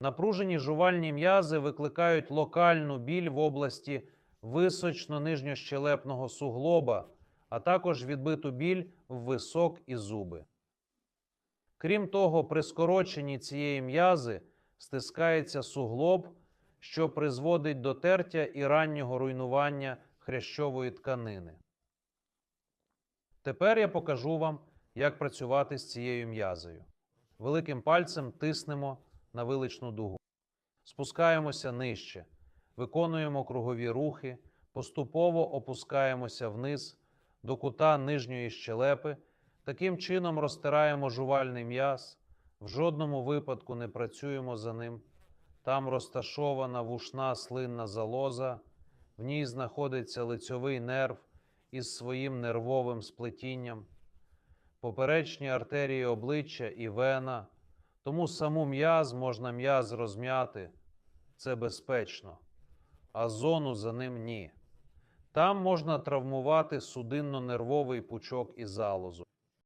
Напружені жувальні м'язи викликають локальну біль в області височно-нижньощелепного суглоба, а також відбиту біль в висок і зуби. Крім того, при скороченні цієї м'язи стискається суглоб, що призводить до тертя і раннього руйнування хрящової тканини. Тепер я покажу вам, як працювати з цією м'язою. Великим пальцем тиснемо на виличну дугу. Спускаємося нижче, виконуємо кругові рухи, поступово опускаємося вниз до кута нижньої щелепи. Таким чином розтираємо жувальний м'яз, в жодному випадку не працюємо за ним. Там розташована вушна слинна залоза, в ній знаходиться лицьовий нерв із своїм нервовим сплетінням, поперечні артерії обличчя і вена. Тому саму м'яз можна м'яз розм'яти, це безпечно, а зону за ним ні. Там можна травмувати судинно-нервовий пучок і залозу.